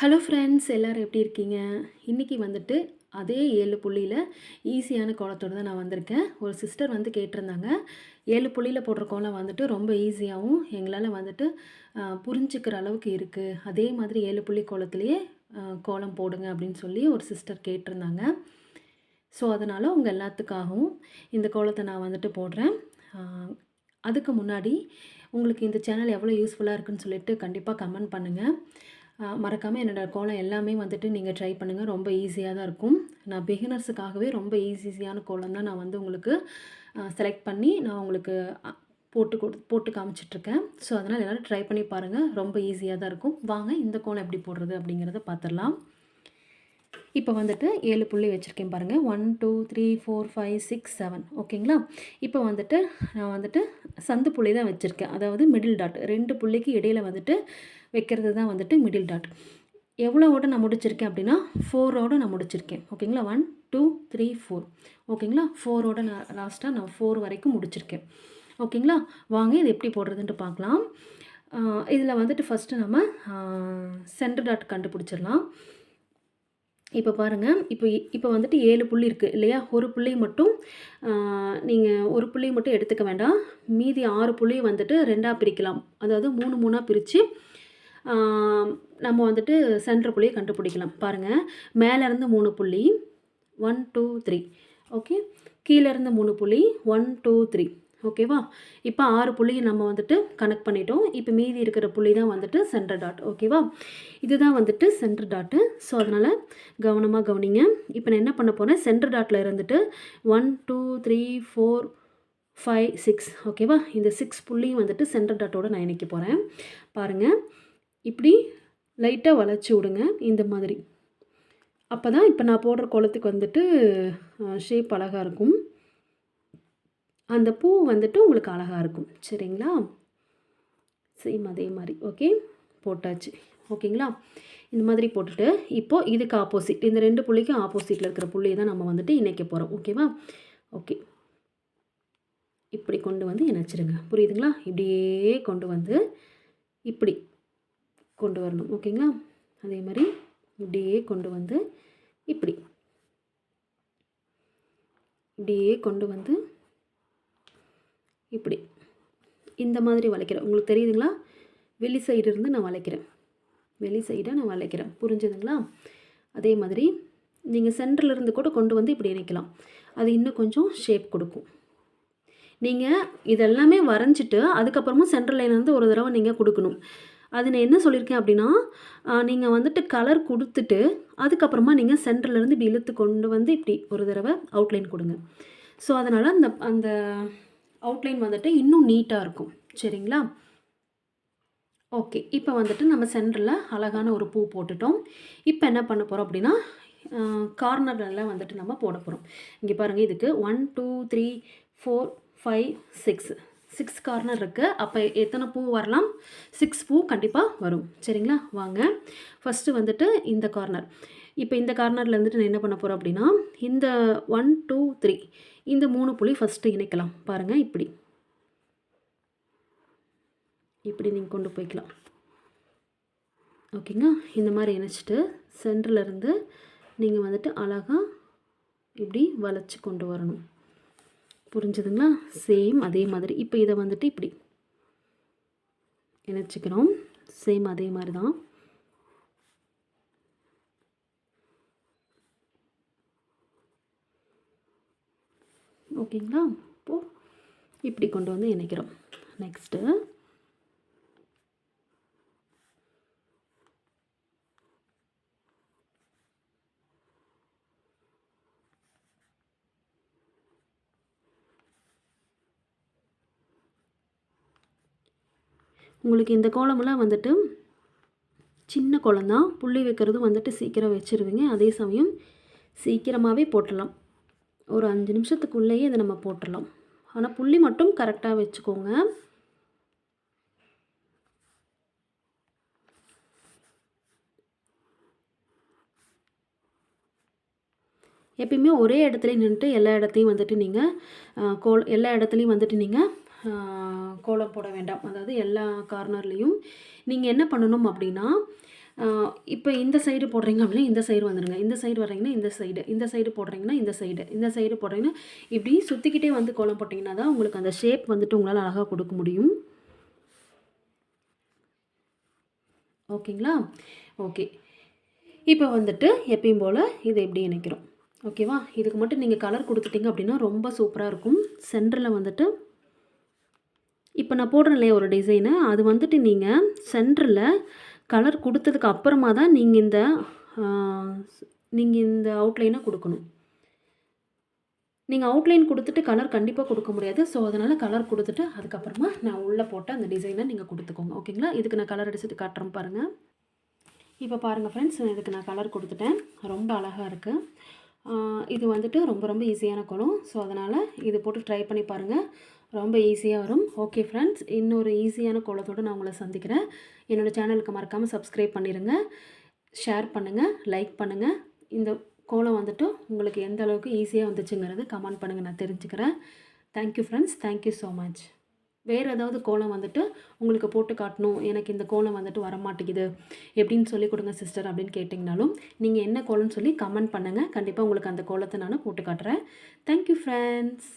Hello friends எல்லோரும் எப்படி இருக்கீங்க? இன்றைக்கி வந்துட்டு அதே ஏழு புள்ளியில் ஈஸியான கோலத்தோடு தான் நான் வந்திருக்கேன். ஒரு சிஸ்டர் வந்து கேட்டிருந்தாங்க ஏழு புள்ளியில் போடுற கோலம் வந்துட்டு ரொம்ப ஈஸியாகவும் எங்களால் வந்துட்டு புரிஞ்சுக்கிற அளவுக்கு இருக்குது அதே மாதிரி ஏழு புள்ளி கோலத்திலேயே கோலம் போடுங்க அப்படின்னு சொல்லி ஒரு சிஸ்டர் கேட்டிருந்தாங்க. ஸோ அதனால் உங்கள் எல்லாத்துக்காகவும் இந்த கோலத்தை நான் வந்துட்டு போடுறேன். அதுக்கு முன்னாடி உங்களுக்கு இந்த சேனல் எவ்வளோ யூஸ்ஃபுல்லாக இருக்குன்னு சொல்லிட்டு கண்டிப்பாக கமெண்ட் பண்ணுங்கள் மறக்காமல் என்னோடய கோலம் எல்லாமே வந்துட்டு நீங்கள் ட்ரை பண்ணுங்கள் ரொம்ப ஈஸியாக தான் இருக்கும். நான் பிகினர்ஸுக்காகவே ரொம்ப ஈஸியான கோலம் தான் நான் வந்து உங்களுக்கு செலக்ட் பண்ணி நான் உங்களுக்கு போட்டு கொடு போட்டு காமிச்சிட்ருக்கேன். ஸோ அதனால் எல்லோரும் ட்ரை பண்ணி பாருங்கள் ரொம்ப ஈஸியாக தான் இருக்கும். வாங்க இந்த கோலம் எப்படி போடுறது அப்படிங்கிறத பார்த்துடலாம் இப்போ வந்துட்டு ஏழு புள்ளி வச்சுருக்கேன் பாருங்கள் one two three four five six seven ஓகேங்களா? இப்போ வந்துட்டு நான் வந்துட்டு சந்து புள்ளி தான் வச்சுருக்கேன். அதாவது மிடில் டாட் ரெண்டு புள்ளிக்கு இடையில வந்துட்டு வைக்கிறது தான் வந்துட்டு மிடில் டாட் எவ்வளோவோட நான் முடிச்சிருக்கேன் அப்படின்னா ஃபோரோட நான் முடிச்சிருக்கேன். ஓகேங்களா? ஒன் டூ த்ரீ ஃபோர் ஓகேங்களா? ஃபோரோட நான் லாஸ்ட்டாக நான் ஃபோர் வரைக்கும் முடிச்சிருக்கேன். ஓகேங்களா? வாங்க இது எப்படி போடுறதுன்ட்டு பார்க்கலாம். இதில் வந்துட்டு ஃபஸ்ட்டு நம்ம சென்டர் டாட் கண்டுபிடிச்சிடலாம். இப்போ பாருங்கள் இப்போ இப்போ வந்துட்டு ஏழு புள்ளி இருக்குது இல்லையா? ஒரு புள்ளி மட்டும் நீங்கள் ஒரு புள்ளி மட்டும் எடுத்துக்க வேண்டாம். மீதி ஆறு புள்ளி வந்துட்டு ரெண்டாக பிரிக்கலாம். அதாவது மூணு மூணாக பிரித்து நம்ம வந்துட்டு சென்டர் புள்ளியை கண்டுபிடிக்கலாம். பாருங்கள் மேலேருந்து மூணு புள்ளி ஒன் டூ த்ரீ ஓகே கீழேருந்து மூணு புள்ளி ஒன் டூ த்ரீ ஓகேவா இப்போ ஆறு புள்ளியை நம்ம வந்துட்டு கனெக்ட் பண்ணிட்டோம். இப்போ மீதி இருக்கிற புள்ளி தான் வந்துட்டு சென்டர் டாட் ஓகேவா இதுதான் வந்துட்டு சென்டர் டாட்டு ஸோ அதனால் கவனமாக கவனிங்க. இப்போ நான் என்ன பண்ண போகிறேன் சென்டர் டாட்டில் இருந்துட்டு one two three four five six ஓகேவா இந்த சிக்ஸ் புள்ளியும் வந்துட்டு சென்டர் டாட்டோட நான் இணைக்க போகிறேன் பாருங்கள் இப்படி லைட்டாக வளைச்சி விடுங்க இந்த மாதிரி. அப்போ தான் இப்போ நான் போடுற குளத்துக்கு வந்துட்டு ஷேப் அழகாக இருக்கும். அந்த பூ வந்துட்டு உங்களுக்கு அழகாக இருக்கும். சரிங்களா? சேம் அதே மாதிரி. ஓகே போட்டாச்சு. ஓகேங்களா இந்த மாதிரி போட்டுட்டு இப்போது இதுக்கு ஆப்போசிட் இந்த ரெண்டு புள்ளிக்கும் ஆப்போசிட்டில் இருக்கிற புள்ளியை தான் நம்ம வந்துட்டு இணைக்க போகிறோம் ஓகேவா ஓகே இப்படி கொண்டு வந்து இணைச்சிருங்க. புரியுதுங்களா? இப்படியே கொண்டு வந்து இப்படி கொண்டு வரணும். ஓகேங்களா? அதே மாதிரி இப்படியே கொண்டு வந்து இப்படி. இப்படியே கொண்டு வந்து இப்படி. இந்த மாதிரி வளைக்கிறேன். உங்களுக்கு தெரியுதுங்களா? வெளி சைடு இருந்து நான் வளைக்கிறேன். வெளி சைடாக நான் வளைக்கிறேன். புரிஞ்சுதுங்களா? அதே மாதிரி நீங்கள் சென்டர்லேருந்து கூட கொண்டு வந்து இப்படி இணைக்கலாம். அது இன்னும் கொஞ்சம் ஷேப் கொடுக்கும். நீங்கள் இதெல்லாமே வரைஞ்சிட்டு அதுக்கப்புறமா சென்ட்ரல் லைன்லேருந்து ஒரு தடவை நீங்கள் கொடுக்கணும். அது நான் என்ன சொல்லியிருக்கேன் அப்படின்னா நீங்கள் வந்துட்டு கலர் கொடுத்துட்டு அதுக்கப்புறமா நீங்கள் சென்டர்லேருந்து இப்படி இழுத்து கொண்டு வந்து இப்படி ஒரு தடவை அவுட்லைன் கொடுங்க. ஸோ அதனால் அந்த அந்த அவுட்லைன் வந்துட்டு இன்னும் நீட்டாக இருக்கும். சரிங்களா? ஓகே இப்போ வந்துட்டு நம்ம சென்டரில் அழகான ஒரு பூ போட்டுட்டோம். இப்போ என்ன பண்ண போகிறோம் அப்படின்னா கார்னர்லாம் வந்துட்டு நம்ம போட போகிறோம் இங்கே பாருங்கள் இதுக்கு one two three four five six six corner இருக்குது அப்போ எத்தனை பூ வரலாம்? சிக்ஸ் பூ கண்டிப்பாக வரும். சரிங்களா? வாங்க. ஃபஸ்ட்டு வந்துட்டு இந்த கார்னர் இப்போ இந்த கார்னரில் இருந்துட்டு நான் என்ன பண்ண போகிறேன் அப்படின்னா இந்த ஒன் டூ த்ரீ இந்த மூணு புள்ளி ஃபஸ்ட்டு இணைக்கலாம். பாருங்கள் இப்படி. இப்படி நீங்கள் கொண்டு போய்க்கலாம். ஓகேங்க இந்த மாதிரி இணைச்சிட்டு சென்டரில் இருந்து நீங்கள் வந்துட்டு அழகாக இப்படி வளைச்சி கொண்டு வரணும். புரிஞ்சுதுங்களா? சேம் அதே மாதிரி. இப்போ இதை வந்துட்டு இப்படி இணைச்சிக்கிறோம் சேம் அதே மாதிரி தான் ஓகேங்களா? இப்போது இப்படி கொண்டு வந்து இணைக்கிறோம். நெக்ஸ்ட்டு உங்களுக்கு இந்த கோலமெல்லாம் வந்துட்டு சின்ன கோலம் தான் புள்ளி வைக்கிறதும் வந்துட்டு சீக்கிரம் வச்சுருவீங்க. அதே சமயம் சீக்கிரமாகவே போட்டுடலாம். ஒரு அஞ்சு நிமிஷத்துக்குள்ளேயே இதை நம்ம போட்டுடலாம். ஆனால் புள்ளி மட்டும் கரெக்டாக வச்சுக்கோங்க. எப்பயுமே ஒரே இடத்துல நின்றுட்டு எல்லா இடத்தையும் வந்துட்டு நீங்கள் கோல் எல்லா இடத்துலையும் வந்துட்டு நீங்கள் கோலம் போட வேண்டாம். அதாவது எல்லா கார்னர்லேயும் நீங்கள் என்ன பண்ணணும் அப்படின்னா இப்போ இந்த சைடு போடுறீங்க அப்படின்னா இந்த சைடு வந்துடுங்க. இந்த சைடு வர்றீங்கன்னா இந்த சைடு இந்த சைடு போடுறீங்கன்னா இந்த சைடு இந்த சைடு போடுறீங்கன்னா இப்படி சுற்றிக்கிட்டே வந்து கோலம் போட்டிங்கன்னா தான் உங்களுக்கு அந்த ஷேப் வந்துட்டு உங்களால் அழகாக கொடுக்க முடியும். ஓகேங்களா? ஓகே. இப்போ வந்துட்டு எப்பயும் போல் இதை எப்படி இணைக்கிறோம். ஓகேவா? இதுக்கு மட்டும் நீங்கள் கலர் கொடுத்துட்டீங்க அப்படின்னா ரொம்ப சூப்பராக இருக்கும். சென்டரில் வந்துட்டு இப்போ நான் போடுறேன் இல்லையா ஒரு டிசைனு? அது வந்துட்டு நீங்கள் சென்டரில் கலர் கொடுத்ததுக்கு அப்புறமா தான் நீங்கள் இந்த நீங்கள் இந்த அவுட்லைனை கொடுக்கணும். நீங்கள் அவுட்லைன் கொடுத்துட்டு கலர் கண்டிப்பாக கொடுக்க முடியாது. ஸோ அதனால் கலர் கொடுத்துட்டு அதுக்கப்புறமா நான் உள்ளே போட்ட அந்த டிசைனை நீங்கள் கொடுத்துக்கோங்க. ஓகேங்களா இதுக்கு நான் கலர் அடிச்சுட்டு காட்டுறேன் பாருங்கள் இப்போ பாருங்கள் ஃப்ரெண்ட்ஸ் இதுக்கு நான் கலர் கொடுத்துட்டேன். ரொம்ப அழகாக இருக்குது இது வந்துட்டு ரொம்ப ரொம்ப ஈஸியான குளம். ஸோ அதனால் இது போட்டு ட்ரை பண்ணி பாருங்கள் ரொம்ப ஈஸியாக வரும். ஓகே ஃப்ரெண்ட்ஸ் இன்னொரு ஈஸியான கோலத்தோடு நான் உங்களை சந்திக்கிறேன். என்னோடய சேனலுக்கு மறக்காமல் சப்ஸ்கிரைப் பண்ணிடுங்க ஷேர் பண்ணுங்கள் லைக் பண்ணுங்கள் இந்த கோலம் வந்துட்டு உங்களுக்கு எந்த அளவுக்கு ஈஸியாக வந்துச்சுங்கிறது கமெண்ட் பண்ணுங்கள் நான் தெரிஞ்சுக்கிறேன். Thank you friends thank you so much வேறு ஏதாவது கோலம் வந்துட்டு உங்களுக்கு போட்டு காட்டணும். எனக்கு இந்த கோலம் வந்துட்டு வரமாட்டேங்குது. எப்படின்னு சொல்லி கொடுங்க சிஸ்டர் அப்படின்னு கேட்டிங்கனாலும் நீங்கள் என்ன கோலம்னு சொல்லி கமெண்ட் பண்ணுங்கள் கண்டிப்பாக உங்களுக்கு அந்த கோலத்தை நான் போட்டு காட்டுறேன். Thank you friends